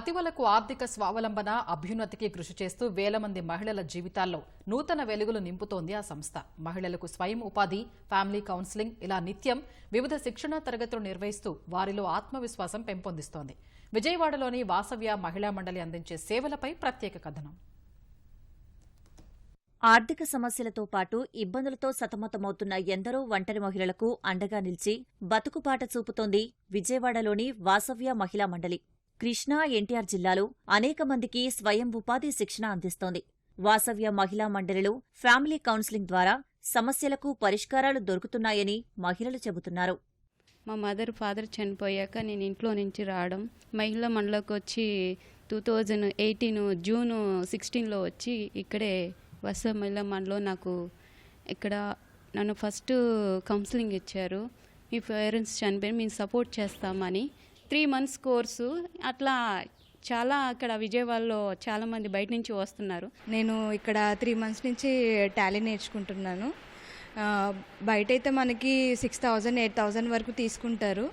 అతివలకు ఆర్థిక స్వావలంబన అభ్యున్నతికి కృషి చేస్తూ వేల మంది మహిళల జీవితాల్లో నూతన వెలుగులు నింపుతోంది ఆ సంస్థ. మహిళలకు స్వయం ఉపాధి ఫ్యామిలీ కౌన్సిలింగ్ ఇలా నిత్యం వివిధ శిక్షణా తరగతులు నిర్వహిస్తూ వారిలో ఆత్మవిశ్వాసం పెంపొందిస్తోంది. విజయవాడలోని వాసవ్య మహిళా మండలి అందించే సేవలపై ప్రత్యేక కథనం. ఆర్థిక సమస్యలతో పాటు ఇబ్బందులతో సతమతమవుతున్న ఎందరో ఒంటరి మహిళలకు అండగా నిలిచి బతుకుపాట చూపుతోంది విజయవాడలోని వాసవ్య మహిళా మండలి. కృష్ణా ఎన్టీఆర్ జిల్లాలో అనేక మందికి స్వయం ఉపాధి శిక్షణ అందిస్తోంది. వాసవ్య మహిళా మండలిలో ఫ్యామిలీ కౌన్సిలింగ్ ద్వారా సమస్యలకు పరిష్కారాలు దొరుకుతున్నాయని మహిళలు చెబుతున్నారు. మా మదర్ ఫాదర్ చనిపోయాక నేను ఇంట్లో నుంచి రావడం మహిళా మండలకు వచ్చి టూ థౌజండ్ ఎయిటీన్ జూన్ సిక్స్టీన్లో వచ్చి ఇక్కడే వస మహిళా మండలో నాకు ఇక్కడ నన్ను ఫస్ట్ కౌన్సిలింగ్ ఇచ్చారు. మీ పేరెంట్స్ చనిపోయి మేము సపోర్ట్ చేస్తామని త్రీ మంత్స్ కోర్సు. అట్లా చాలా అక్కడ విజయవాడలో చాలామంది బయట నుంచి వస్తున్నారు. నేను ఇక్కడ త్రీ మంత్స్ నుంచి టాలీ నేర్చుకుంటున్నాను. బయట బయటైతే మనకి సిక్స్ థౌజండ్ ఎయిట్ థౌజండ్ వరకు తీసుకుంటారు.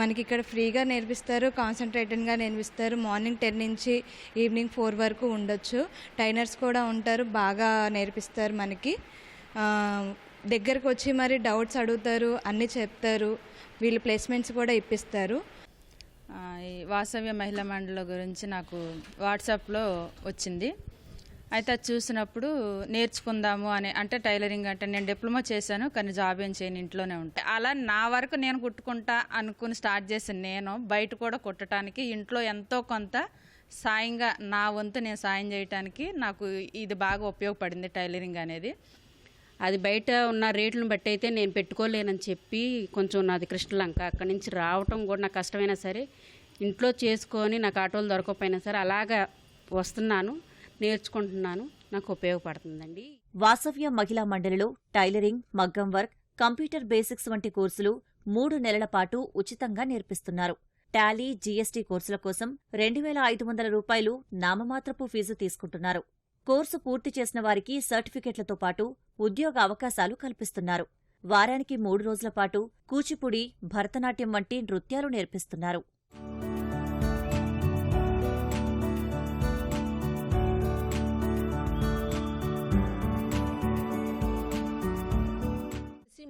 మనకి ఇక్కడ ఫ్రీగా నేర్పిస్తారు కాన్సన్ట్రేటెడ్గా నేర్పిస్తారు. మార్నింగ్ టెన్ నుంచి ఈవినింగ్ ఫోర్ వరకు ఉండొచ్చు. ట్రైనర్స్ కూడా ఉంటారు బాగా నేర్పిస్తారు మనకి. దగ్గరకు వచ్చి మరి డౌట్స్ అడుగుతారు అన్నీ చెప్తారు. వీళ్ళు ప్లేస్మెంట్స్ కూడా ఇప్పిస్తారు. వాసవ్య మహిళా మండలి గురించి నాకు వాట్సాప్లో వచ్చింది. అయితే అది చూసినప్పుడు నేర్చుకుందాము అని అంటే టైలరింగ్ అంటే నేను డిప్లొమా చేశాను కానీ జాబ్ ఏం చేయను ఇంట్లోనే ఉంటా. అలా నా వరకు నేను కుట్టుకుంటా అనుకుని స్టార్ట్ చేసిన నేను బయట కూడా కుట్టడానికి ఇంట్లో ఎంతో కొంత సాయంగా నా వంతు నేను సాయం చేయడానికి నాకు ఇది బాగా ఉపయోగపడింది టైలరింగ్ అనేది. అది బయట ఉన్న రేట్లను బట్టి అయితే నేను పెట్టుకోలేనని చెప్పి కొంచెం నాది కృష్ణలంక అక్కడి నుంచి రావటం కూడా నాకు కష్టమైనా సరే ఇంట్లో చేసుకొని నాకు ఆటోలు దొరకకపోయినా సరే అలాగా వస్తున్నాను నేర్చుకుంటున్నాను. నాకు ఉపయోగపడుతుందండి. వాసవ్య మహిళా మండలిలో టైలరింగ్ మగ్గం వర్క్ కంప్యూటర్ బేసిక్స్ వంటి కోర్సులు మూడు నెలల పాటు ఉచితంగా నేర్పిస్తున్నారు. టాలీ జీఎస్టీ కోర్సుల కోసం రెండు వేల ఐదు వందల రూపాయలు నామమాత్రపు ఫీజు తీసుకుంటున్నారు. కోర్సు పూర్తి చేసిన వారికి సర్టిఫికెట్లతో పాటు ఉద్యోగ అవకాశాలు కల్పిస్తున్నారు. వారానికి మూడు రోజుల పాటు కూచిపుడి భరతనాట్యం వంటి నృత్యాలు నేర్పిస్తున్నారు.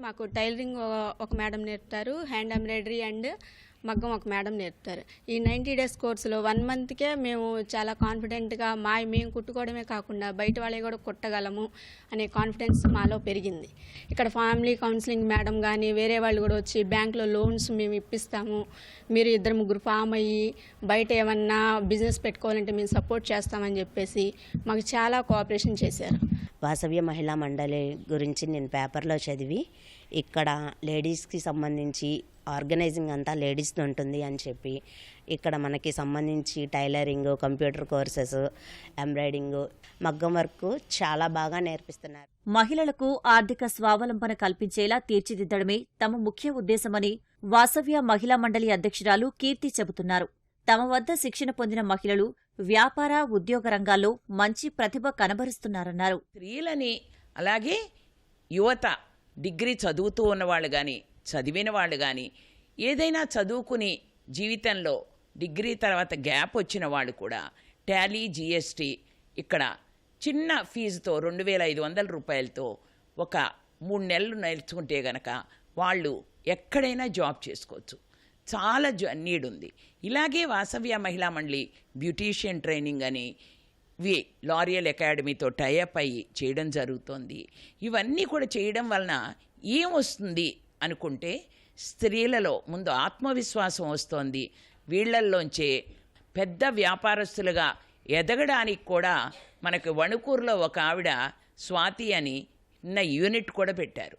మాకు టైలరింగ్ ఒక మేడం నేర్పుతారు. హ్యాండ్ ఎంబ్రాయిడరీ అండ్ మగ్గం ఒక మేడం నేర్పుతారు. ఈ నైంటీ డేస్ కోర్సులో వన్ మంత్కే మేము చాలా కాన్ఫిడెంట్గా మా మేము కుట్టుకోవడమే కాకుండా బయట వాళ్ళే కూడా కుట్టగలము అనే కాన్ఫిడెన్స్ మాలో పెరిగింది. ఇక్కడ ఫ్యామిలీ కౌన్సిలింగ్ మేడం కానీ వేరే వాళ్ళు కూడా వచ్చి బ్యాంక్లో లోన్స్ మేము ఇప్పిస్తాము. మీరు ఇద్దరు ముగ్గురు ఫామ్ అయ్యి బయట ఏమన్నా బిజినెస్ పెట్టుకోవాలంటే మేము సపోర్ట్ చేస్తామని చెప్పేసి మాకు చాలా కోఆపరేషన్ చేశారు. వాసవ్య మహిళా మండలి గురించి నేను పేపర్లో చదివి ఇక్కడ లేడీస్కి సంబంధించి ఆర్గనైజింగ్ అంతా లేడీస్ది ఉంటుంది అని చెప్పి ఇక్కడ మనకి సంబంధించి టైలరింగ్ కంప్యూటర్ కోర్సెస్ ఎంబ్రాయిడింగ్ మగ్గం వర్క్ చాలా బాగా నేర్పిస్తున్నారు. మహిళలకు ఆర్థిక స్వావలంబన కల్పించేలా తీర్చిదిద్దడమే తమ ముఖ్య ఉద్దేశమని వాసవ్య మహిళా మండలి అధ్యక్షురాలు కీర్తి చెబుతున్నారు. తమ వద్ద శిక్షణ పొందిన మహిళలు వ్యాపార ఉద్యోగ రంగాల్లో మంచి ప్రతిభ కనబరుస్తున్నారన్నారు. స్త్రీలని అలాగే యువత డిగ్రీ చదువుతూ ఉన్నవాళ్ళు కానీ చదివిన వాళ్ళు కానీ ఏదైనా చదువుకుని జీవితంలో డిగ్రీ తర్వాత గ్యాప్ వచ్చిన వాళ్ళు కూడా టాలీ జీఎస్టీ ఇక్కడ చిన్న ఫీజుతో రెండు వేల ఐదు వందల రూపాయలతో ఒక మూడు నెలలు నేర్చుకుంటే గనక వాళ్ళు ఎక్కడైనా జాబ్ చేసుకోవచ్చు. చాలా జ నీడ్ ఉంది ఇలాగే వాసవ్య మహిళా మండలి బ్యూటీషియన్ ట్రైనింగ్ అని వి లారియల్ అకాడమీతో టైఅప్ అయ్యి చేయడం జరుగుతోంది. ఇవన్నీ కూడా చేయడం వలన ఏం వస్తుంది అనుకుంటే స్త్రీలలో ముందు ఆత్మవిశ్వాసం వస్తోంది. వీళ్ళల్లోంచే పెద్ద వ్యాపారస్తులుగా ఎదగడానికి కూడా మనకు వణుకూరులో ఒక ఆవిడ స్వాతి అని నిన్న యూనిట్ కూడా పెట్టారు.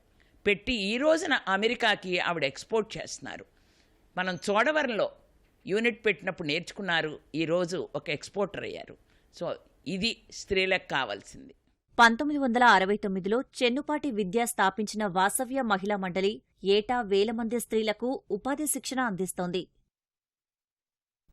పెట్టి ఈ రోజున అమెరికాకి ఆవిడ ఎక్స్పోర్ట్ చేస్తున్నారు. మనం చోడవరంలో యూనిట్ పెట్టినప్పుడు నేర్చుకున్నారు ఈరోజు ఒక ఎక్స్పోర్టర్ అయ్యారు. సో ఇది స్త్రీలకు కావాల్సింది. పంతొమ్మిది వందల అరవై తొమ్మిదిలో చెన్నుపాటి విద్య స్థాపించిన వాసవ్య మహిళా మండలి ఏటా వేల మంది స్త్రీలకు ఉపాధి శిక్షణ అందిస్తోంది.